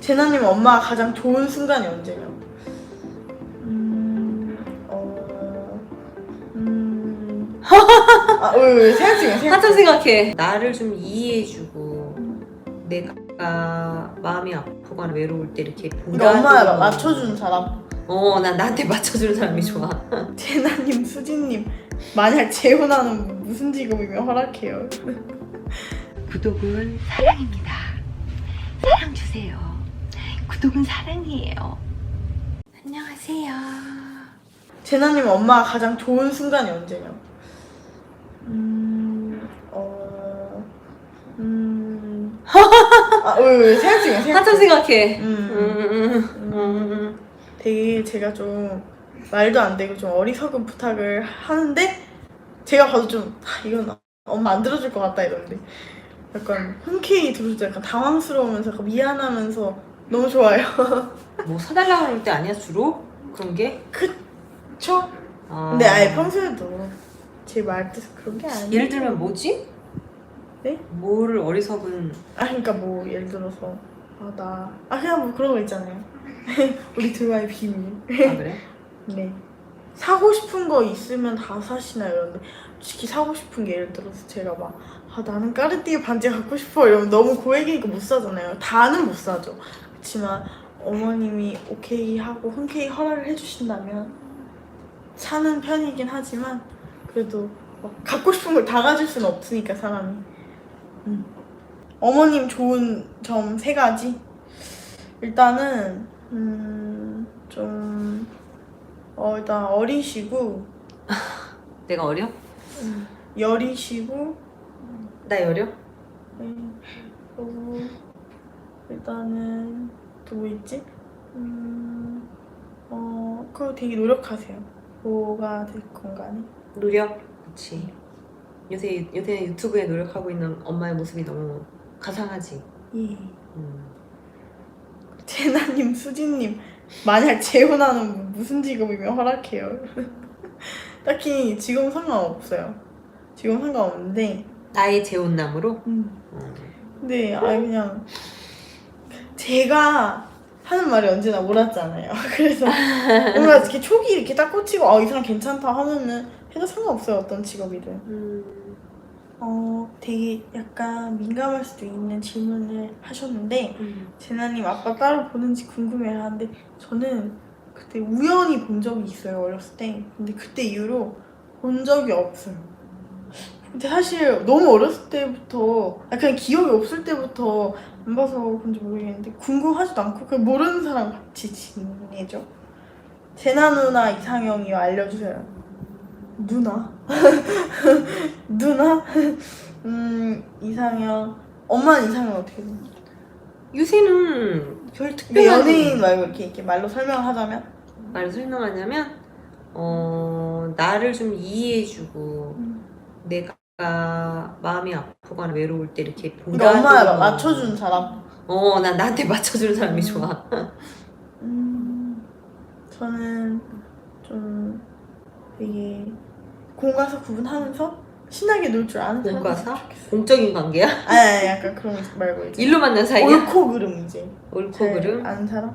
제나님 엄마가 가장 좋은 순간이 언제냐? 음, 어, 음, 아, 왜, 왜, 생각 중이야, 생각 한참 생각해. 나를 좀 이해해주고 내가 마음이 아프거나 외로울 때 이렇게 그러니까 엄마가 보다듬어. 맞춰주는 사람. 어, 난 나한테 맞춰주는 사람이 좋아. 제나님, 수진님, 만약 재혼하는 무슨 직업이면 허락해요? 구독은 사랑입니다. 사랑 주세요. 구독은 사랑이에요. 안녕하세요. 제나님 엄마가 가장 좋은 순간이 언제냐? 음, 어, 음, 아, 왜, 왜, 생각 중이야, 생각 한참 중이야. 생각해. 음, 음, 음, 음, 음. 되게 제가 좀 말도 안 되고 좀 어리석은 부탁을 하는데 제가 봐도 좀 아, 이건 엄마 안 들어줄 것 같다 이러는데 약간 흔쾌히 들어줄 때 약간 당황스러우면서 약간 미안하면서 너무 좋아요. 뭐 사달라고 할때 아니야 주로? 그런 게? 그쵸? 아. 근데 아예 평소에도 제 말뜻 그런 게 아니에요. 예를 들면 뭐지? 네? 뭐를 어리석은 아 그러니까 뭐 예를 들어서 아 나 아 그냥 뭐 그런 거 있잖아요. 우리 둘만의 비밀. 아 그래? 네. 사고 싶은 거 있으면 다 사시나 이러는데 솔직히 사고 싶은 게 예를 들어서 제가 막 아, 나는 까르띠에 반지 갖고 싶어 이러면 너무 고액이니까 못 사잖아요. 다는 못 사죠. 그렇지만 어머님이 오케이 하고 흔쾌히 허락을 해주신다면 사는 편이긴 하지만 그래도 막 갖고 싶은 걸 다 가질 수는 없으니까 사람이. 음. 어머님 좋은 점 세 가지. 일단은 음, 좀 어, 일단 어리시고 내가 어려? 여리시고 나 여려? 음, 그리고 일단은 또뭐 있지? 음, 어, 그거 되게 노력하세요. 뭐가 될 건가네. 노력? 그치 요새 요새 유튜브에 노력하고 있는 엄마의 모습이 너무 가상하지 예. 음. 제나님, 수진님, 만약 재혼하는 무슨 직업이면 허락해요? 딱히 지금 상관없어요. 지금 상관없는데, 나의 재혼남으로? 음, 음. 근데 아예 그냥 제가 하는 말이 언제나 옳았잖아요. 그래서 뭔가 이렇게 촉이 이렇게 딱 꽂히고 아 이 사람 괜찮다 하면은 해도 상관없어요 어떤 직업이든. 음. 어 되게 약간 민감할 수도 있는 질문을 하셨는데 음. 제나님 아빠 따로 보는지 궁금해하는데 저는 그때 우연히 본 적이 있어요 어렸을 때. 근데 그때 이후로 본 적이 없어요. 근데 사실 너무 어렸을 때부터 아 그냥 기억이 없을 때부터 안 봐서 그런지 모르겠는데 궁금하지도 않고 그냥 모르는 사람 같이 지내죠. 제나 누나 이상형이요 알려주세요. 누나? 누나? 음 이상형 엄마는 이상형 어떻게 돼? 요새는 별 특별한 연예인 말고 이렇게, 이렇게 말로 설명하자면 말을 설명하냐면 어 나를 좀 이해해주고 음. 내가 마음이 아프거나 외로울 때 이렇게 그러니까 엄마가 보다듬어. 맞춰주는 사람. 어, 난 나한테 맞춰주는 사람이 좋아. 음, 저는 좀 되게 공과사 구분하면서 신나게 놀 줄 아는 공과사? 공적인 관계야? 아니, 아니 약간 그런 거 말고 이제 일로 만난 사이야? 옳고 그름 이제 옳고 잘 그름? 아는 사람?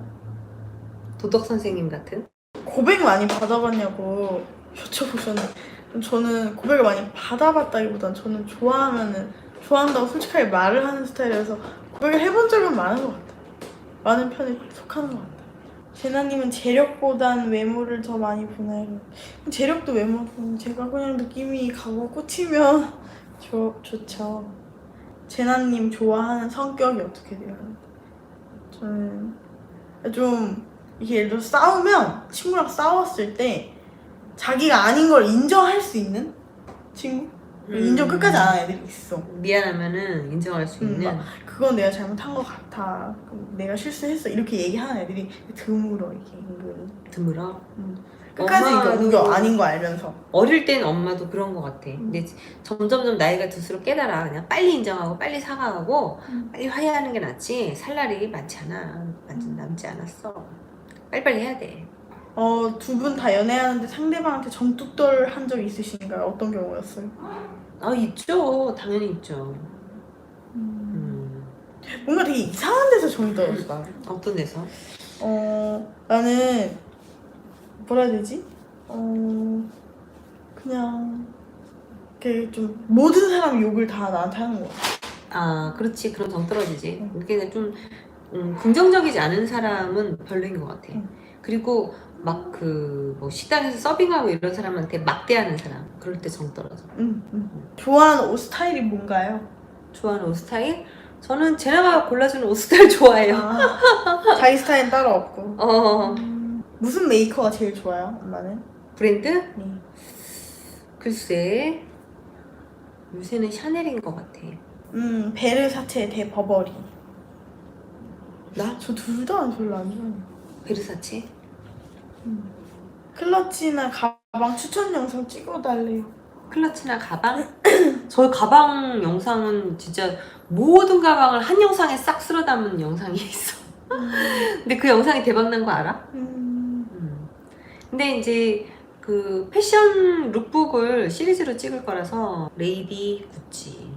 도덕 선생님 같은? 고백 많이 받아봤냐고 여쭤보셨는데 저는 고백을 많이 받아봤다기보단 저는 좋아하면은 좋아한다고 솔직하게 말을 하는 스타일이라서 고백을 해본 적은 많은 것 같아요. 많은 편에 속하는 것 같아요. 제나님은 재력보단 외모를 더 많이 보나요? 재력도 외모도 제가 그냥 느낌이 가고 꽂히면 좋, 좋죠. 제나님 좋아하는 성격이 어떻게 돼요? 저는 좀 이게 예를 들어 싸우면 친구랑 싸웠을 때 자기가 아닌 걸 인정할 수 있는 친구? 인정 끝까지 안 하는 애들이 있어. 미안하면은 인정할 수 음, 있는. 그건 내가 잘못한 것 같아. 그럼 내가 실수했어. 이렇게 얘기하는 애들이 드물어 이게 은근히. 드물어. 끝까지 이거 엄마도- 우겨 아닌 거 알면서. 어릴 땐 엄마도 그런 것 같아. 음. 근데 점점점 나이가 들수록 깨달아. 그냥 빨리 인정하고 빨리 사과하고 음. 빨리 화해하는 게 낫지. 살 날이 많지 않아. 음. 남지 않았어. 빨리빨리 해야 돼. 어, 두 분 다 연애하는데 상대방한테 정뚝떨 한 적 있으신가요? 어떤 경우였어요? 아 있죠. 당연히 있죠. 음. 음. 뭔가 되게 이상한 데서 정이 떨어졌어 나는. 어떤 데서? 어 나는 뭐라 해야 되지? 어 그냥 그좀 모든 사람 욕을 다 나한테 하는 거야. 아 그렇지 그럼 정 떨어지지. 응. 이렇게 좀 음, 긍정적이지 않은 사람은 별로인 것 같아. 응. 그리고 막 그 뭐 식당에서 서빙하고 이런 사람한테 막대하는 사람 그럴 때 정 떨어져. 응, 응. 좋아하는 옷 스타일이 뭔가요? 좋아하는 옷 스타일? 저는 제나가 골라주는 옷 스타일 좋아해요. 아, 자기 스타일은 따로 없고. 어 음, 무슨 메이커가 제일 좋아요, 엄마는? 브랜드? 네. 글쎄 요새는 샤넬인 것 같아. 음, 베르 사체 대 버버리. 나? 저 둘 다 별로 안 좋아해요. 베르사체? 클러치나 가방 추천 영상 찍어달래요. 클러치나 가방? 저 가방 영상은 진짜 모든 가방을 한 영상에 싹 쓸어 담은 영상이 있어. 근데 그 영상이 대박난 거 알아? 음, 음. 근데 이제 그 패션 룩북을 시리즈로 찍을 거라서 레이디 구찌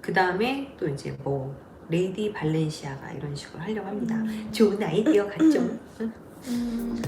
그 다음에 또 이제 뭐 레이디 발렌시아가 이런 식으로 하려고 합니다. 좋은 아이디어 같죠? 응? 음,